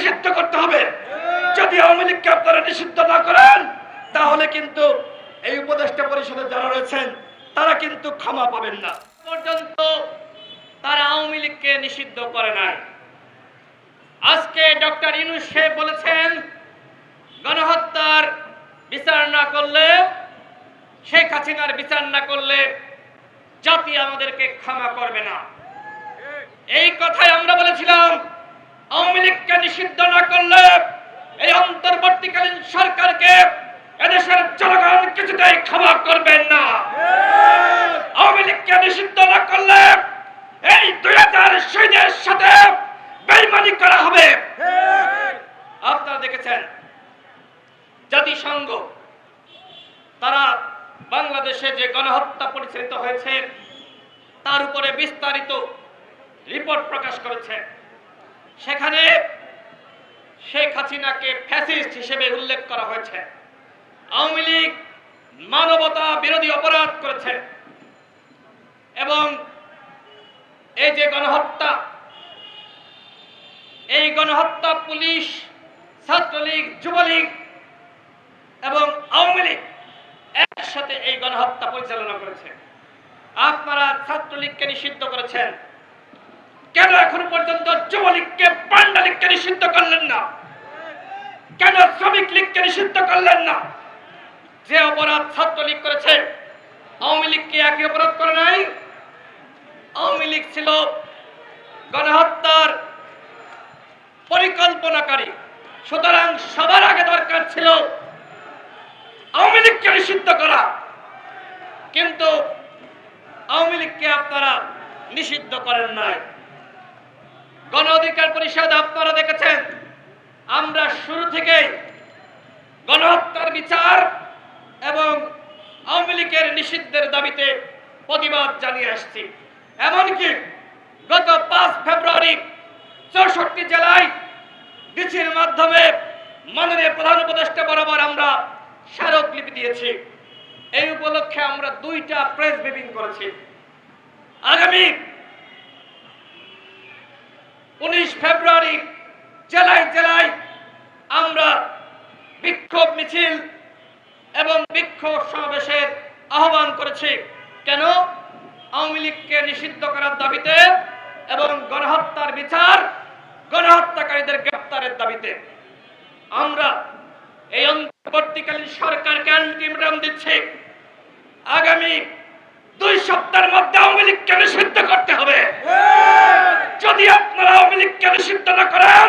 নিষিদ্ধ করতে হবে। যদি আওয়ামী লীগকে আপনারা নিষিদ্ধ না করেন, তাহলে কিন্তু এই উপদেষ্টা পরিষদে যারা রয়েছেন, তারা কিন্তু ক্ষমা পাবেন না। পর্যন্ত তারা আওয়ামী লীগকে নিষিদ্ধ করে নাই। আজকে ডক্টর ইনুস সাহেব বলেছেন, গণহত্যার বিচার না করলে, শেখ হাসিনার বিচার না করলে জাতি আমাদেরকে ক্ষমা করবে না। এই কথাই আমরা বলেছিলাম আওয়ামী লীগকে নিষিদ্ধ না করলে এই অন্তর্বর্তীকালীন সরকারকে এদেশের জনগণ কিছুতেই ক্ষমা করবেন না। আওয়ামী লীগকে নিষিদ্ধ না করলে এই দুই হাজার শহীদের সাথে বেইমানি করা হবে। আপনারা দেখেছেন, জাতিসংঘ, তারা বাংলাদেশে যে গণহত্যা পরিচালিত হয়েছে, তার উপরে বিস্তারিত রিপোর্ট প্রকাশ করেছে। সেখানে শেখ হাসিনাকে ফ্যাসিস্ট হিসেবে উল্লেখ করা হয়েছে। আওয়ামী লীগ মানবতা বিরোধী অপরাধ করেছে এবং এই যে গণহত্যা, এই গণহত্যা পুলিশ, ছাত্রলীগ, যুবলীগ এবং আওয়ামী লীগ একসাথে এই গণহত্যা পরিচালনা করেছে। আপনারা ছাত্রলীগকে নিষিদ্ধ করেছেন। কেন এখন পর্যন্ত যুবলীগকে পান্ডা লীগকে নিষিদ্ধ করলেন না? কেন শ্রমিক লীগকে নিষিদ্ধ করলেন না? যে অপরাধ ছাত্রলীগ করেছে, আওয়ামী লীগকে একই অপরাধ করে নাই? আওয়ামী লীগ ছিল গণহত্যার পরিকল্পনাকারী। সুতরাং সবার আগে দরকার ছিল আওয়ামী লীগকে নিষিদ্ধ করা। কিন্তু আওয়ামী লীগকে আপনারা নিষিদ্ধ করেন নাই। গণ অধিকার পরিষদ, আপনারা দেখেছেন? আমরা শুরু থেকেই গণহত্যার বিচার এবং আওয়ামী লীগের নিষিদ্ধের দাবিতে প্রতিবাদ জানিয়ে আসছি। এমনকি গত পাঁচ ফেব্রুয়ারি চৌষট্টি জেলায় ডিসির মাধ্যমে মাননীয় প্রধান উপদেষ্টা বরাবর আমরা স্মারকলিপি দিয়েছি। এই উপলক্ষে আমরা দুইটা প্রেস ব্রিফিং করেছি। আগামী উনিশ ফেব্রুয়ারি জেলায় জেলায় আমরা বিক্ষোভ মিছিল এবং বিক্ষোভ সমাবেশের আহ্বান করেছি। কেন? আওয়ামী লীগকে নিষিদ্ধ করার দাবিতে এবং গণহত্যার বিচার গণহত্যাকারীদের গ্রেপ্তারের দাবিতে। আমরা এই অন্তর্বর্তীকালীন সরকারকে আলটিমেটাম দিচ্ছি। আগামী দুই সপ্তাহের মধ্যে আওয়ামী লীগকে নিষিদ্ধ করতে হবে। যদি আপনারা আওয়ামী লীগকে নিষিদ্ধ না করেন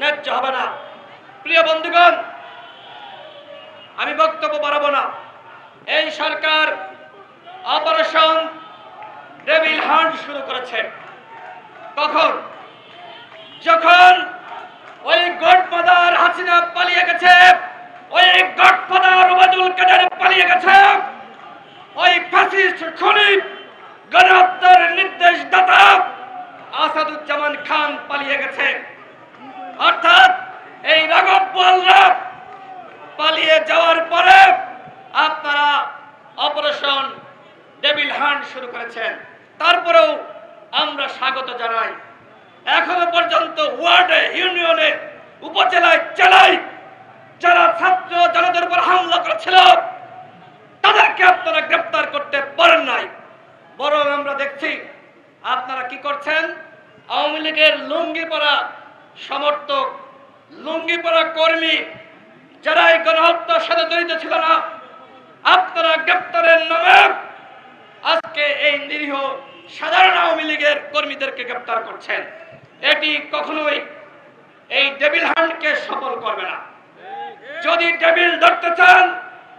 ন্যায্য হবে না। প্রিয় বন্ধুগণ, আমি বক্তব্য বাড়াবো না। এই সরকার অপারেশন ডেভিল হান্ট শুরু করেছে। কখন? যখন ওই গডফাদার হাসিনা পালিয়ে গেছে, ওই গডফাদার ওবায়দুল কাদের পালিয়ে গেছে, ওই ফ্যাসিস্ট খনিক গণহত্যার নির্দেশদাতা আসাদুজ্জামান খান পালিয়ে গেছে। অর্থাৎ এই রাঘব বোয়ালরা পালিয়ে যাওয়ার পরে আপনারা অপারেশন ডেভিল হান্ট শুরু করেছেন। তারপরেও আমরা স্বাগত জানাই। এখনও পর্যন্ত ওয়ার্ডে, ইউনিয়নে, উপজেলায়, জেলায় যারা ছাত্র জনতার উপর হামলা করেছিল, তাদেরকে আপনারা গ্রেপ্তার করতে পারেন নাই। বরং আমরা দেখছি আপনারা কি করছেন? আওয়ামী লীগের লুঙ্গি পরা সমর্থক লুঙ্গি পরা কর্মী যারা এই গণহত্যার সাথে জড়িত ছিল না, আপনারা গ্রেপ্তারের নামে আজকে এই নিরীহ সাধারণ আওয়ামী লীগের কর্মীদেরকে গ্রেপ্তার করছেন। এটি কখনোই এই ডেভিল হান্টকে সফল করবে না। যদি ডেভিল ধরতে চান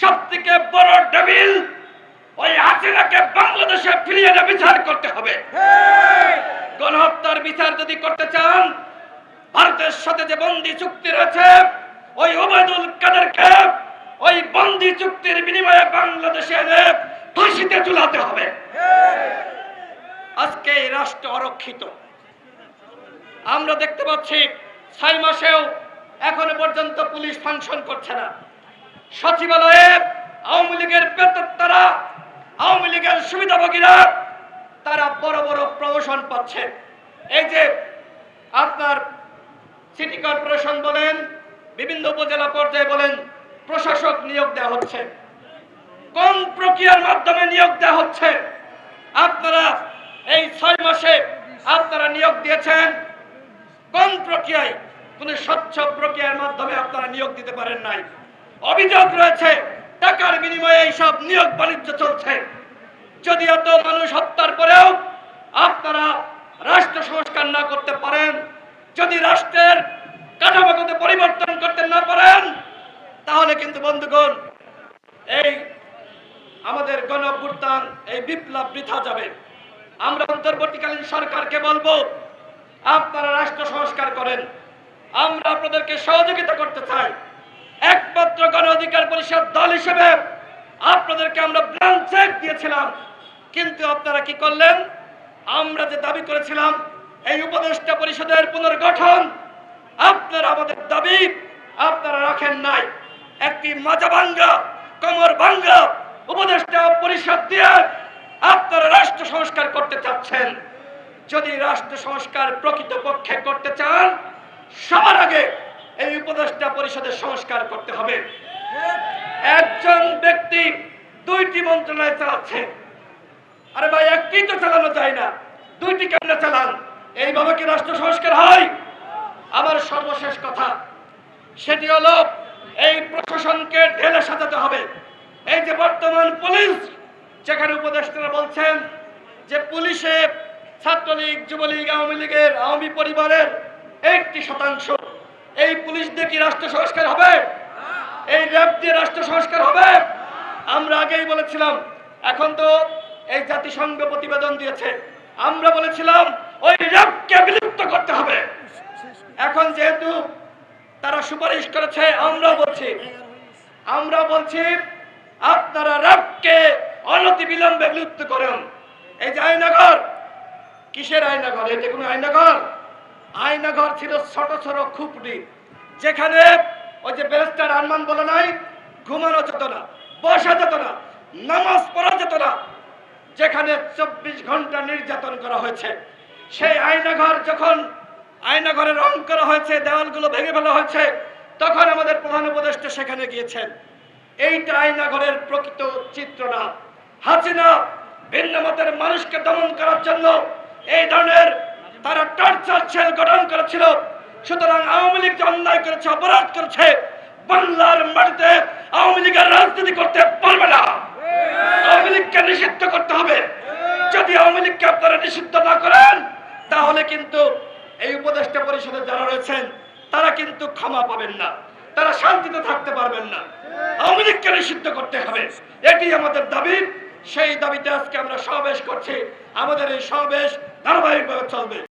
সব থেকে বড় ডেভিল ওই হাসিনাকে বাংলাদেশে ফিরিয়ে বিচার করতে হবে। গণহত্যার বিচার যদি করতে চান ভারতের সাথে যে বন্দি চুক্তি রয়েছে, ওই ওবায়দুল কাদেরকে ওই বন্দি চুক্তির বিনিময়ে বাংলাদেশে এনে ফাঁসিতে ঝুলাতে হবে। আজকে এই রাষ্ট্র অরক্ষিত। আমরা দেখতে পাচ্ছি ছয় মাসেও এখনও পর্যন্ত পুলিশ ফাংশন করছে না। সচিবালয়ে আওয়ামী লীগের বেতত্তারা আওয়ামী লীগের সুবিধাভোগীরা, তারা বড় বড় প্রমোশন পাচ্ছে। এই যে আপনার সিটি কর্পোরেশন বলেন, বিভিন্ন উপজেলা পর্যায়ে বলেন, প্রশাসক নিয়োগ দেওয়া হচ্ছে। কোন প্রক্রিয়ার মাধ্যমে নিয়োগ দেওয়া হচ্ছে? আপনারা এই ছয় মাসে আপনারা নিয়োগ দিয়েছেন। কোন প্রক্রিয়ায়? কোন স্বচ্ছ প্রক্রিয়ার মাধ্যমে আপনারা নিয়োগ দিতে পারেন নাই। অভিযোগ রয়েছে, টাকার বিনিময়ে এইসব নিয়োগ বাণিজ্য চলছে। যদি এত মানুষ হত্যার পরেও আপনারা রাষ্ট্র সংস্কার না করতে পারেন যদি রাষ্ট্রের কাঠামোগত পরিবর্তন করতে না পারেন, তাহলে কিন্তু বন্ধুগণ, এই আমাদের গণ এই বিপ্লব বৃথা যাবে। আমরা অন্তর্বর্তীকালীন সরকারকে বলব, আপনারা রাষ্ট্র সংস্কার করেন। আমরা আপনাদেরকে সহযোগিতা করতে চাই। একমাত্র গণ অধিকার পরিষদ দল হিসেবে আপনাদেরকে আমরা চেক দিয়েছিলাম। কিন্তু আপনারা কি করলেন? আমরা যে দাবি করেছিলাম এই উপদেষ্টা পরিষদের পুনর্গঠন আপনারা আমাদের দাবি, আপনারা রাখেন নাই। একটি মাজা ভাঙ্গা কমর ভাঙ্গা উপদেষ্টা পরিষদ দিয়ে আপনারা রাষ্ট্র সংস্কার করতে চাচ্ছেন। যদি রাষ্ট্র সংস্কার প্রকৃতপক্ষে করতে চান, সবার আগে এই উপদেষ্টা পরিষদের সংস্কার করতে হবে। একজন ব্যক্তি দুইটি মন্ত্রণালয় চালাচ্ছে। আরে ভাই, একটি তো চালানো যায় না। দুইটি কেমনে চালান? এইভাবে কি রাষ্ট্র সংস্কার হয়? আমার সর্বশেষ কথা, সেটি হলো এই প্রশাসনকে ঢেলে সাজাতে হবে। এই যে বর্তমান পুলিশ, যেখানে উপদেষ্টারা বলছেন যে পুলিশে ছাত্রলীগ, যুবলীগ, আওয়ামী লীগের আওয়ামী পরিবারের একটি শতাংশ। এই পুলিশ দিয়ে কি রাষ্ট্র সংস্কার হবে? এই র্যাব দিয়ে রাষ্ট্র সংস্কার হবে? আমরা আগেই বলেছিলাম, এখন তো এই জাতিসংঘ প্রতিবেদন দিয়েছে। আমরা বলেছিলাম ওই র্যাবকে বিলুপ্ত করতে হবে। এখন যেহেতু তারা সুপারিশ করেছে আমরা বলছি আমরা বলছি, আপনারা র্যাবকে অনতি বিলম্বে বিলুপ্ত করেন। এই যে আয়নাঘর কিসের আয়নাঘর এটা কোনো আয়নাঘর আয়নাঘর ছিল ছোট ছোট খুপড়ি, যেখানে ওই যে ব্যারিস্টার আনমান বলে নাই, ঘুমানো যেত না, বসা যেত না, নামাজ পড়া যেত না, যেখানে চব্বিশ ঘণ্টা নির্যাতন করা হয়েছে। সেই আয়নাঘর যখন আয়নাঘরে রং করা হয়েছে, দেওয়ালগুলো ভেঙে ফেলা হয়েছে, তখন আমাদের প্রধান উপদেষ্টা সেখানে গিয়েছেন। এইটা আয়নাঘরের প্রকৃত চিত্র না। হাসিনা ভিন্ন মতের মানুষকে দমন করার জন্য এই ধরনের তারা টর্চার সেল গঠন করেছিল। সুতরাং আওয়ামী লীগ অন্যায় করেছে, অপরাধ করেছে, বাংলার মাটিতে আওয়ামী লীগের রাজনীতি করতে পারবে না। আওয়ামী লীগকে নিষিদ্ধ করতে হবে। যদি আওয়ামী লীগকে আপনারা নিষিদ্ধ না করেন তাহলে কিন্তু এই উপদেষ্টা পরিষদে যারা রয়েছেন, তারা কিন্তু ক্ষমা পাবেন না। তারা শান্তিতে থাকতে পারবেন না। আওয়ামী লীগকে নিষিদ্ধ করতে হবে। এটি আমাদের দাবি। সেই দাবিতে আজকে আমরা সমাবেশ করছি। আমাদের এই সমাবেশ ধারাবাহিকভাবে চলবে।